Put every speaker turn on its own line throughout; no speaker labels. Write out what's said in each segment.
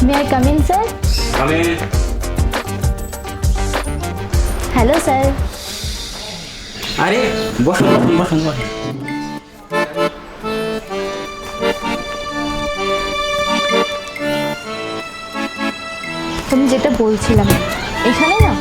I come in sir
আমি
hello sir
আরে বসুন বসুন বসুন বসুন
তুমি যেটা বলছিলাম এখানে না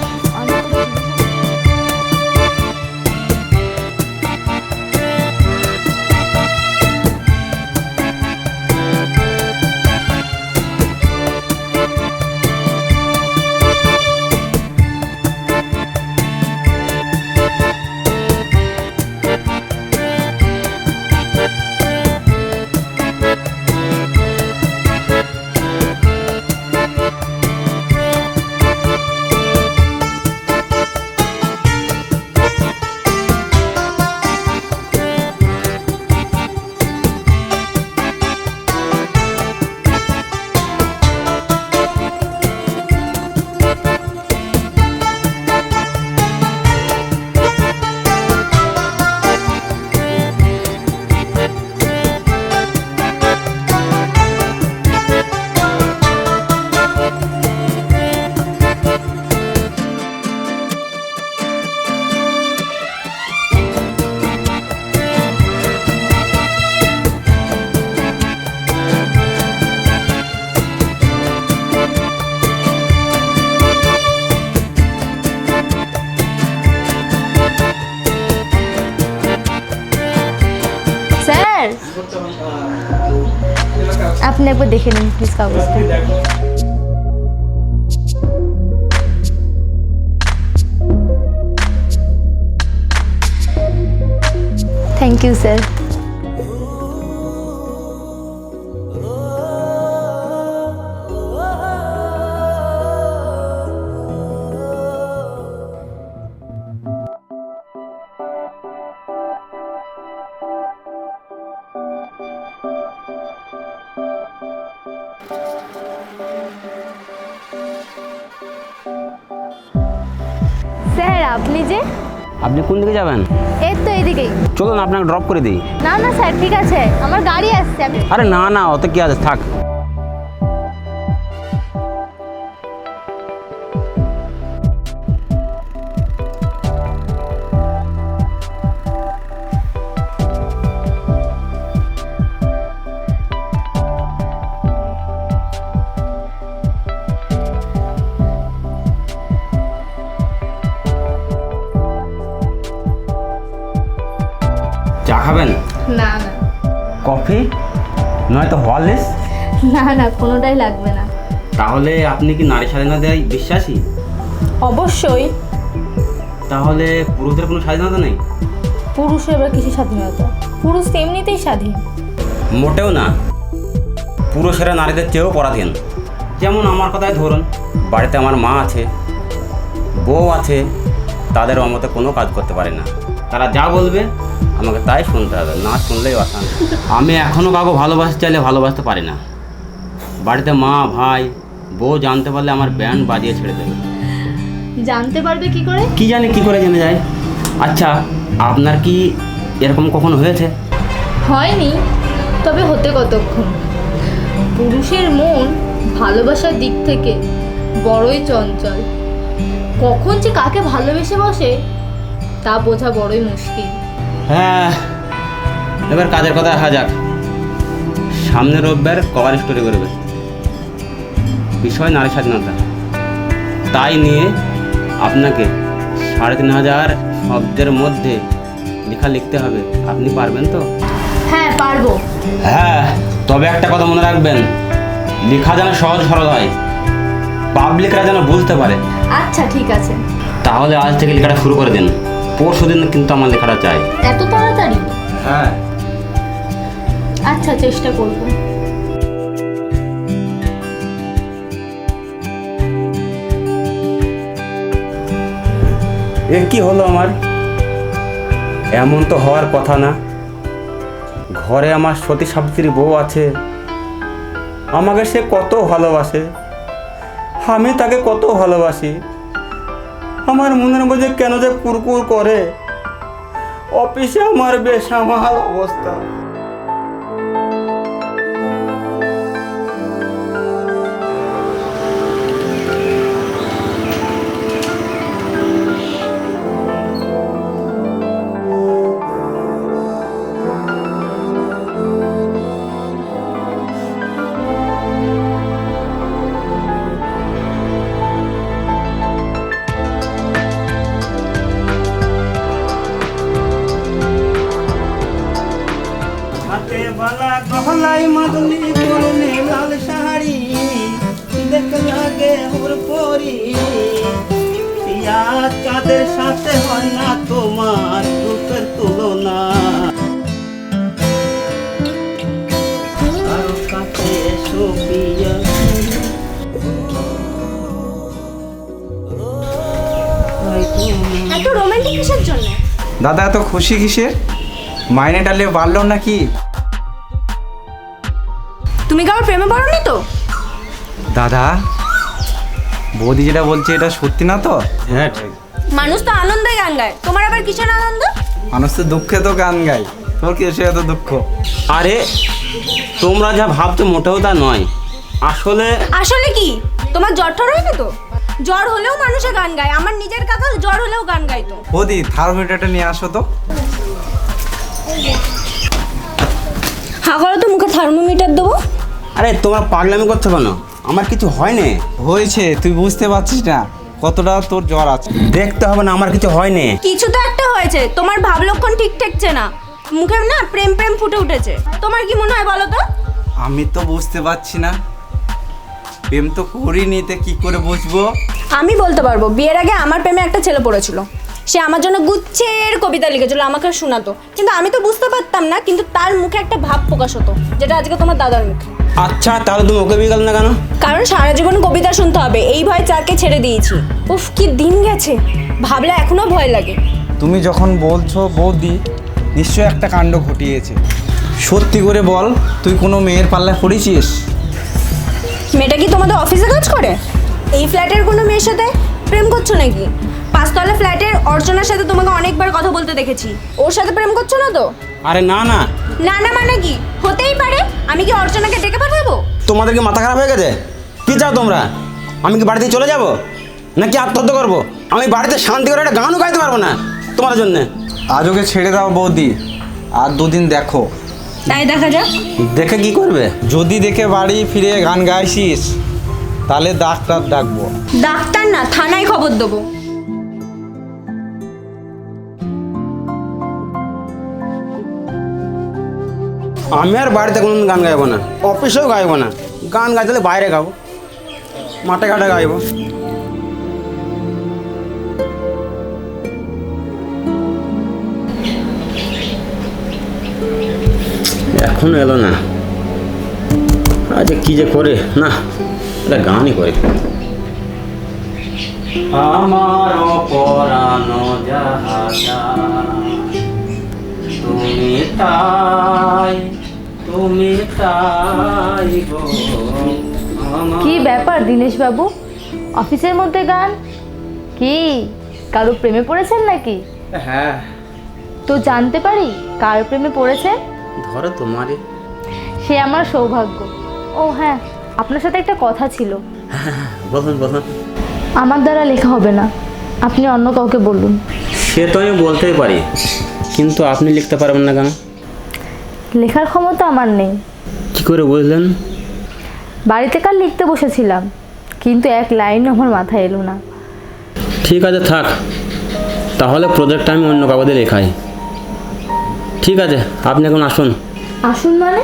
আপনি একবার দেখে নিন প্লিজ কাগজটা থ্যাংক ইউ স্যার স্যার আপনি যে?
আপনি কোন দিকে যাবেন?
এই তো এদিকেই
চলুন আপনাকে ড্রপ করে দিই।
না না স্যার ঠিক আছে। আমার গাড়ি আসছে আমি
আরে না না অত কি আছে? থাক।
না না।
কফি? নয়তো হরলিক্স
না না কোনোটাই লাগবে না।
তাহলে আপনি কি নারী স্বাধীনতায় বিশ্বাসী?
অবশ্যই।
তাহলে পুরুষদের কোনো স্বাধীনতা নেই?
পুরুষের এবার কিছু স্বাধীনতা? পুরুষ তো এমনিতেই স্বাধীন।
মোটেও না। পুরুষেরা নারীদের চেয়েও পরাধীন। যেমন আমার কথাই ধরুন বাড়িতে আমার মা আছে বউ আছে তাদের অমতে কোনো কাজ করতে পারে না। তারা যা বলবে আমাকে তাই শুনতে হবে না শুনলেই অশান্তি। আমি এখনও কাউকে ভালোবাসতে চাইলে ভালোবাসতে পারি না। বাড়িতে মা ভাই বউ জানতে পারলে আমার ব্যান্ড বাজিয়ে ছেড়ে দেবে।
জানতে পারবে কি করে?
কি জানি কি করে জেনে যায়? আচ্ছা আপনার কি এরকম কখনো হয়েছে?
হয়নি তবে হতে কতক্ষণ? পুরুষের মন ভালোবাসার দিক থেকে বড়ই চঞ্চল। কখন যে কাকে ভালোবেসে বসে তা বোঝা বড়ই মুশকিল।
হ্যাঁ এবার কাজের কথা আসা যাক। সামনের রোববার কভার স্টোরি করবে। বিষয় নারী স্বাধীনতা। তাই নিয়ে আপনাকে সাড়ে তিন হাজার শব্দের মধ্যে লেখা লিখতে হবে। আপনি পারবেন তো?
হ্যাঁ পারব।
হ্যাঁ তবে একটা কথা মনে রাখবেন। লেখা যেন সহজ সরল হয়। পাবলিকরা যেন বুঝতে পারে।
আচ্ছা ঠিক আছে।
তাহলে আজ থেকে লেখাটা শুরু করে দিন। পরশু দিন কিন্তু আমার লেখাটা চাই
এত তাড়াতাড়ি?
হ্যাঁ।
আচ্ছা চেষ্টা করব।
এ কি হলো আমার? এমন তো হওয়ার কথা না। ঘরে আমার সতী সাবিত্রী বউ আছে। আমাকে সে কত ভালোবাসে। আমি তাকে কত ভালোবাসি। আমার মনের মধ্যে কেন যে কুরকুর করে? অফিসে আমার আমার অবস্থা।
সাথে হয় না তোমার রূপের তুলনা। আরও কাছে এসো পিয়া
এত রোমান্টিক কিসের জন্য?
দাদা এত খুশি কিসের? মাইনে ডালে বাড়লো নাকি?
তুমি কারোর প্রেমে পড়নি তো?
দাদা বৌদি যেটা বলছে এটা সত্যি না তো?
হ্যাঁ ঠিক।
মানুষ তো আনন্দে গান গায়। তোমার আবার কিসের আনন্দ?
মানুষ তো দুঃখে তো গান গায়। তোর কি এসে এত দুঃখ?
আরে তোমরা যা ভাবছ মোটেও তা নয়। আসলে
আসলে কি? তোমার জ্বর ঠর হয়নি তো? জ্বর হলেও মানুষে গান গায়। আমার নিজের কাকা জ্বর হলেও গান গাইতো
বৌদি থার্মোমিটারটা নিয়ে আসো তো।
হা করো তো মুখে থার্মোমিটার দেবো।
আরে তোমরা পাগলামি করছ কেন? আমার কিছু হয়নি।
হয়েছে তুই বুঝতে পারছিস না। কতটা তোর জ্বর আছে?
দেখতে হবে না আমার কিছু হয়নি।
কিছু তো একটা হয়েছে তোমার ভাব লক্ষণ ঠিক ঠেকছে না। মুখে না প্রেম প্রেম ফুটে উঠেছে। তোমার কি মনে হয় বলো তো?
আমি তো বুঝতে পারছি না। প্রেম তো করিনি তে কি করে বুঝব?
আমি বলতে পারব বিয়ের আগে আমার প্রেমে একটা ছেলে পড়েছিল। সে আমার জন্য গুচ্ছের কবিতা লিখেছিল আমাকে শোনাতো। কিন্তু আমি তো বুঝতে পারতাম না কিন্তু তার মুখে একটা ভাব প্রকাশ হতো যেটা আজকে তোমার দাদার মুখে।
আচ্ছা তাহলে তুমি ওকে বিয়ে গেল না কেন?
কারণ সারা জীবন কবিতা শুনতে হবে। এই ভয় চাকে ছেড়ে দিয়েছি। উফ কি দিন গেছে। ভাবলে এখনও ভয় লাগে।
তুমি যখন বলছো বৌদি নিশ্চয় একটা কাণ্ড ঘটিয়েছে। সত্যি করে বল তুই কোনো মেয়ের পাল্লা পড়েছিস?
মেয়েটা কি তোমাদের অফিসে কাজ করে? এই ফ্ল্যাটের কোনো মেয়ের সাথে প্রেম করছ নাকি? পাঁচতলা ফ্ল্যাটের অর্চনার সাথে তোমাকে অনেকবার কথা বলতে দেখেছি। ওর সাথে প্রেম করছ না তো?
আরে না না।
না না মানে কি? আমি কি অর্চনাকে ডেকে পাঠাবো?
তোমাদের কি মাথা খারাপ হয়ে গেছে? কি চাও তোমরা? আমি কি বাড়িতে চলে যাব? নাকি আত্মহত্যা করব? আমি বাড়িতে শান্তি করে একটা গানও গাইতে পারব না তোমাদের জন্যে?
আজ ওকে ছেড়ে দাও বৌদি। আর দুদিন দেখো।
তাই দেখা যাক।
দেখে কি করবে?
যদি দেখে বাড়ি ফিরে গান গাইছিস তাহলে ডাক্তার ডাকবো।
ডাক্তার না থানায় খবর দেবো।
আমি আর বাড়িতে কোনো গান গাইবো না। অফিসেও গাইবো না। গান গাইতে বাইরে গাবো। মাঠে ঘাটে গাইবো। এখনও এলো না। আজ কি যে করে, না, এটা গানই করে। আমার পরানো যাহা তুমি তাই তুমি তাই গো
কি ব্যাপার দীনেশ বাবু অফিসের মধ্যে গান? কি কারও প্রেমে পড়েছেন নাকি?
হ্যাঁ।
তো জানতে পারি কার প্রেমে পড়েছেন
ধরো তোমারই।
সে আমার সৌভাগ্য। ও হ্যাঁ আপনার সাথে একটা কথা ছিল।
বলুন বলুন।
আমার দ্বারা লেখা হবে না। আপনি অন্য কাউকে বলুন।
সে তো আমি বলতেই পারি। কিন্তু আপনি লিখতে পারবেন না কেন?
লেখার ক্ষমতা আমার নেই।
কি করে বুঝলেন
বাড়িতে কাল লিখতে বসেছিলাম কিন্তু এক লাইন আমার মাথায় এলো না।
ঠিক আছে থাক। তাহলে প্রজেক্টটা আমি অন্য কাগজে লেখাই। ঠিক আছে আপনি এখন আসুন।
আসুন মানে?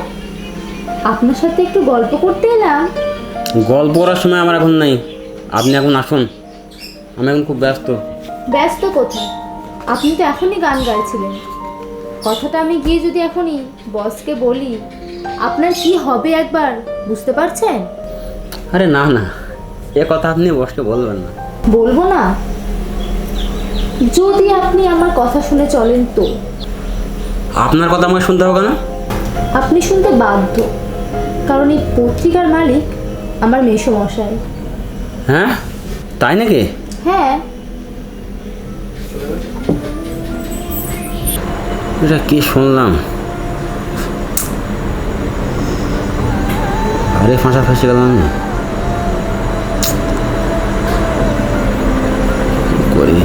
আপনার সাথে একটু গল্প করতে এলাম।
গল্প করার সময় আমার এখন নেই। আপনি এখন আসুন। আমি এখন খুব ব্যস্ত।
ব্যস্ত কোথায়? আপনি তো এখনই গান গাইছিলেন। কথাটা আমি গিয়ে যদি এখনই বসকে বলি আপনার কি হবে একবার বুঝতে পারছেন?
আরে না না এ কথা আপনি বসকে বলবেন না।
বলব না? যদি আপনি আমার কথা শুনে চলেন তো।
আপনার কথা আমাকে শুনতে হবে না?
আপনি শুনতে বাধ্য কারণ এই পত্রিকার মালিক আমার মেসো মশাই
হ্যাঁ? তাই নাকি?
হ্যাঁ।
এটা কি শুনলাম? আরে ফাঁসা ফাঁসি গেলাম করি?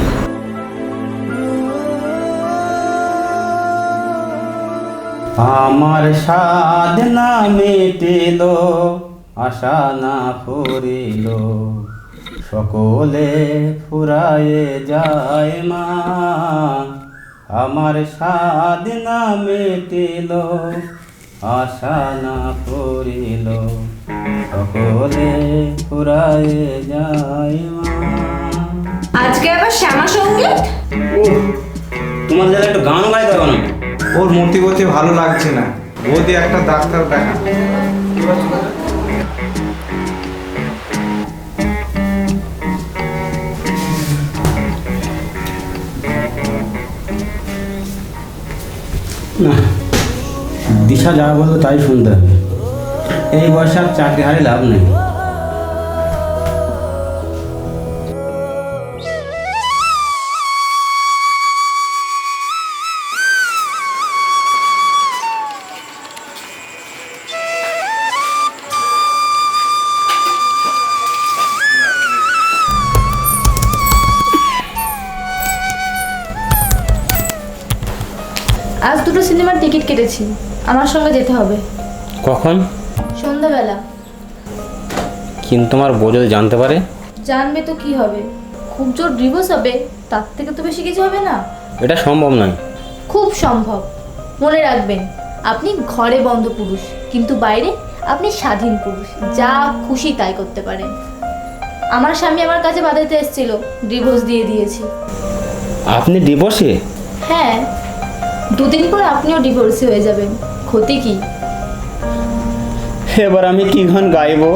আমার সাধ না মেটিল, আশা না ফুরিল। সকলে ফুরায়ে যায় মা। আমার সাধ না মেটিল আশা না করিল। সকলে ফুরায়ে যায় মা।
আজকে আবার শ্যামা
সংগীত? তোমার যারা একটু গান গাইতে না
ওর মতি গতি ভালো লাগছে না। বৌদি একটা ডাক্তার দেখা
না। দিশা যা বলব তাই শুনতে হবে। এই বয়সে আর চাকরি হারে লাভ নেই।
আজ দুটো সিনেমার টিকিট কেটেছি। আমার সঙ্গে যেতে হবে।
কখন?
সন্ধ্যাবেলা।
কিন্তু আমার বউ যদি জানতে পারে?
জানবে তো কি হবে? খুব জোর ডিভোর্স হবে তার থেকে তো বেশি কিছু হবে না।
এটা সম্ভব নয়।
খুব সম্ভব। মনে রাখবেন আপনি ঘরে বন্ধ পুরুষ কিন্তু বাইরে আপনি স্বাধীন পুরুষ। যা খুশি তাই করতে পারেন। আমার স্বামী আমার কাছে বাধাতে এসেছিল ডিভোর্স দিয়ে দিয়েছি।
আপনি ডিভোর্সে
হ্যাঁ। দুদিন পর আপনিও ডিভোর্সি হয়ে যাবেন। ক্ষতি কি?
এবার আমি কি গান গাইবো?